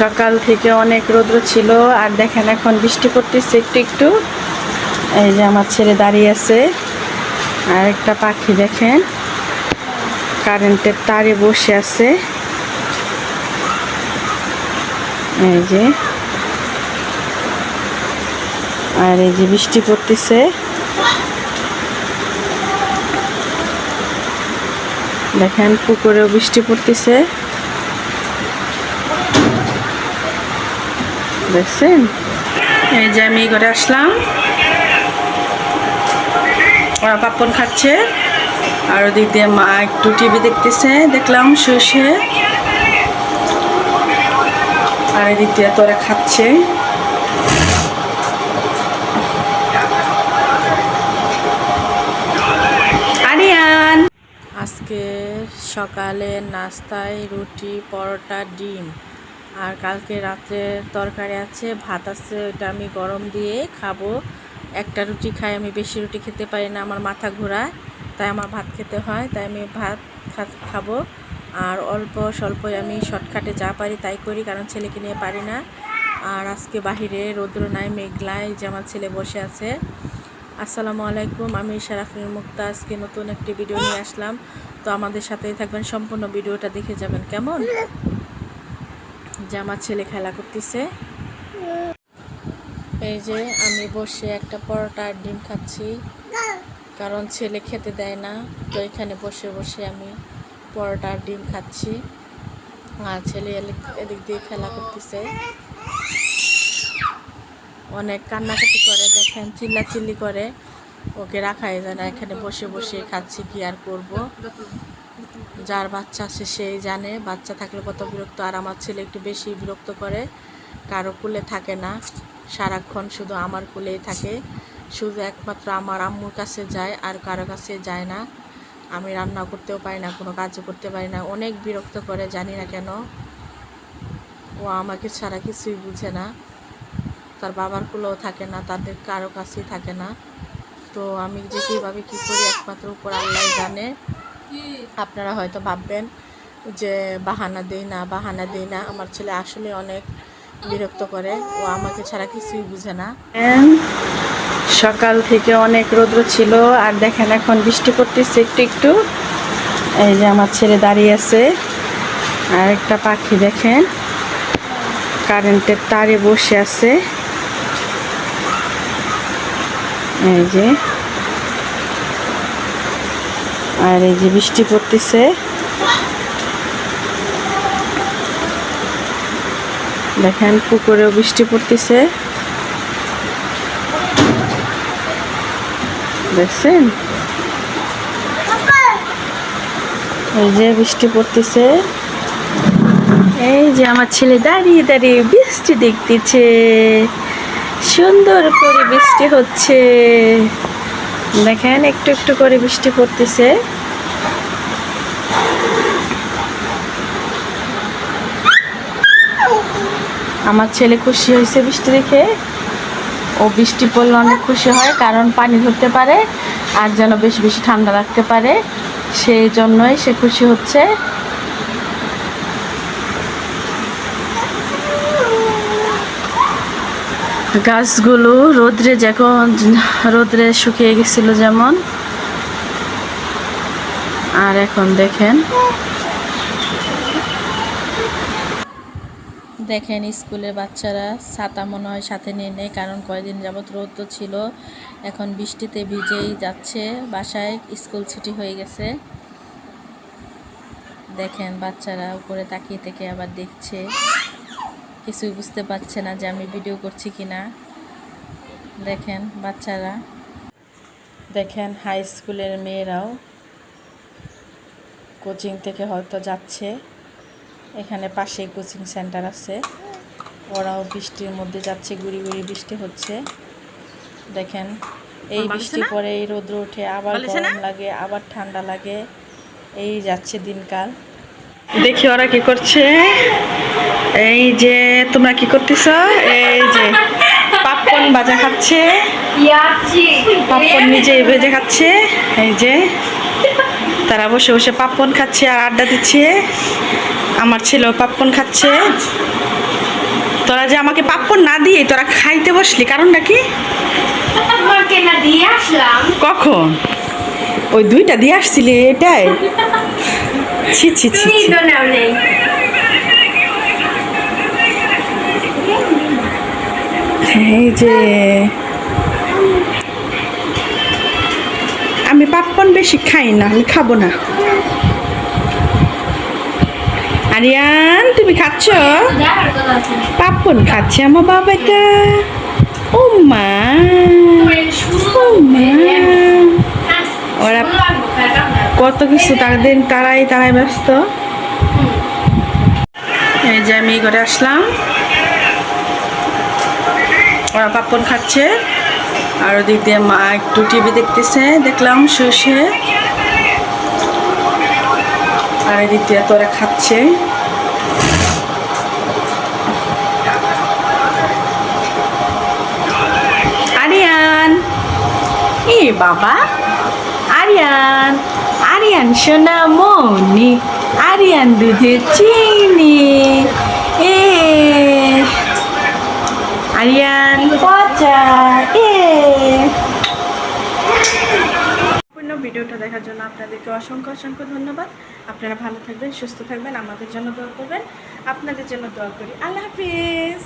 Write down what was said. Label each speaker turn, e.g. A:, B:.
A: সকাল থেকে অনেক রৌদ্র ছিল, আর দেখেন এখন বৃষ্টি পড়তেছে একটু একটু। এই যে আমার ছেলে দাঁড়িয়ে আছে, আর একটা পাখি দেখেন, কারেন্টের তারে বসে আছে। এই যে, আর এই যে বৃষ্টি পড়তেছে। দেখেন পুকুরেও বৃষ্টি পড়তেছে। দেখছেন? এই যে আমি ঘরে আসলাম। ওরা পাপন খাচ্ছে। আর ওদিক দিয়ে মা একটু টিভি দেখতেছে। দেখলাম শুয়ে আর এদিক দিয়ে তোরা খাচ্ছে। আরিয়ান! আজকে সকালে নাস্তায় রুটি, পরোটা, ডিম। আর কালকে রাত্রে তরকারি আছে, ভাত আছে ওটা আমি গরম দিয়ে খাব। একটা রুটি খাই, আমি বেশি রুটি খেতে পারি না আমার মাথা ঘোরায়, তাই আমার ভাত খেতে হয়, তাই আমি ভাত খাব। আর অল্প স্বল্পই আমি শর্টকাটে যা পারি তাই করি, কারণ ছেলেকে নিয়ে পারি না। আর আজকে বাহিরে রৌদ্র নাই মেঘলায় যে আমার ছেলে বসে আছে। আসসালামু আলাইকুম, আমি শারাফিন মুক্তা, আজকে নতুন একটি ভিডিও নিয়ে আসলাম। তো আমাদের সাথেই থাকবেন, সম্পূর্ণ ভিডিওটা দেখে যাবেন, কেমন? যে আমার ছেলে খেলা করতেছে। এই যে আমি বসে একটা পরোটা আর ডিম খাচ্ছি। কারণ ছেলে খেতে দেয় না, তো এখানে বসে বসে আমি পরোটা আর ডিম খাচ্ছি। আর ছেলে এদিক দিয়ে খেলা করতেছে। অনেক কান্নাকাটি করে, দেখেন চিল্লাচিল্লি করে। ওকে রাখাই যায় না, এখানে বসে বসে খাচ্ছি কি আর করব। যার বাচ্চা আছে সেই জানে। বাচ্চা থাকলে কত বিরক্ত, আর আমার ছেলে একটু বেশি বিরক্ত করে। কারও কুলে থাকে না। সারাক্ষণ শুধু আমার কুলেই থাকে। শুধু একমাত্র আমার আম্মুর কাছে যায়, আর কারও কাছে যায় না। আমি রান্না করতেও পারি না, কোনো কাজও করতে পারি না। অনেক বিরক্ত করে, জানি না কেন। ও আমাকে ছাড়া কিছুই বুঝে না। তার বাবার কুলেও থাকে না, তাদের কারও কাছেই থাকে না। তো আমি যে কীভাবে কী করি, একমাত্র উপর আল্লাহ জানে। আপনারা হয়তো ভাববেন যে, বাহানা দেই না, বাহানা দেই না। আমার ছেলে আসলে অনেক বিরক্ত করে। ও আমাকে ছাড়া কিছুই বুঝে না। সকাল থেকে অনেক রৌদ্র ছিল। আর দেখেন এখন বৃষ্টি পড়তেছে একটু একটু। এই যে আমার ছেলে দাঁড়িয়ে আছে। আর একটা পাখি দেখেন। কারেন্টের তারে বসে আছে। এই যে। আর এই যে বৃষ্টি পড়তেছে। দেখেন, পুকুরেও বৃষ্টি পড়তেছে। দেখছেন? এই যে বৃষ্টি পড়তেছে। এই যে আমার ছেলে দাঁড়িয়ে দাঁড়িয়ে বৃষ্টি দেখতেছে। সুন্দর করে বৃষ্টি হচ্ছে। দেখেন, একটু একটু করে বৃষ্টি পড়তেছে। আমার ছেলে খুশি হয়েছে বৃষ্টি দেখে। ও বৃষ্টি পড়লে অনেক খুশি হয়, কারণ পানি ধরতে পারে আর যেন বেশি বেশি ঠান্ডা লাগতে পারে। সেই জন্যই সে খুশি হচ্ছে। গাছগুলো রোদ্রে যখন, রোদ্রে শুকিয়ে গেছিল যেমন। আর এখন দেখেন। দেখেন স্কুলের বাচ্চারা ছাতা মনে হয় সাথে নিয়ে নেয়, কারণ কয়দিন যাবৎ রোদ তো ছিল। এখন বৃষ্টিতে ভিজেই যাচ্ছে, বাসায় স্কুল ছুটি হয়ে গেছে। দেখেন বাচ্চারা উপরে তাকিয়ে থেকে আবার দেখছে। কিছুই বুঝতে পারছে না যে আমি ভিডিও করছি কি না দেখেন বাচ্চারা। দেখেন হাই স্কুলের মেয়েরাও কোচিং থেকে হয়তো যাচ্ছে। এখানে পাশে কোচিং সেন্টার আছে। ওরাও বৃষ্টির মধ্যে যাচ্ছে গুড়ি গুড়ি বৃষ্টি হচ্ছে। দেখেন এই বৃষ্টি পরে এই রৌদ্র উঠে আবার গরম লাগে আবার ঠান্ডা লাগে। এই যাচ্ছে দিনকাল। দেখি ওরা কি করছে। এই যে তোমরা কি করতেছ? এই যে পাপকর্ন ভাজা খাচ্ছে। পাপকর্ন নিজেই ভেজে খাচ্ছে। এই যে তারা বসে বসে পাপকর্ন খাচ্ছে আর আড্ডা দিচ্ছে। আমার ছেলেও পাপকর্ন খাচ্ছে। তোরা যে আমাকে পাপ্পড় না দিয়ে তোরা খাইতে বসলি কারণটা কি? কখন? ওই দুইটা দিয়ে আসছিলি এটাই। ছি ছি ছি
B: তুমি
A: ছি।
B: তো নাও নেই
A: এই যে আমি পাপ্পন বেশি খাই না, আমি খাব না। আরিয়ান, তুমি খাচ্ছ? পাপ্পন খাচ্ছে, আমার বাবাটা ও মা। ওরা কত কিছু তাদের তারাই তারাই ব্যস্ত। এই যে আমি ঘরে আসলাম। ওরা পাপড় খাচ্ছে। আর ওদিক দিয়ে মা একটু টিভি দেখতেছে। দেখলাম শুয়ে আর এদিক দিয়ে তোরা খাচ্ছে। আরিয়ান। এ বাবা। আরিয়ান। আরিয়ান, সোনা মনি। আরিয়ান দুধে চিনি। এ আরিয়ান পচা সম্পূর্ণ ভিডিওটা দেখার জন্য আপনাদেরকে অসংখ্য অসংখ্য ধন্যবাদ। আপনারা ভালো থাকবেন সুস্থ থাকবেন আমাদের জন্য দোয়া করবেন। আপনাদের জন্য দোয়া করি। আল্লাহ হাফিজ।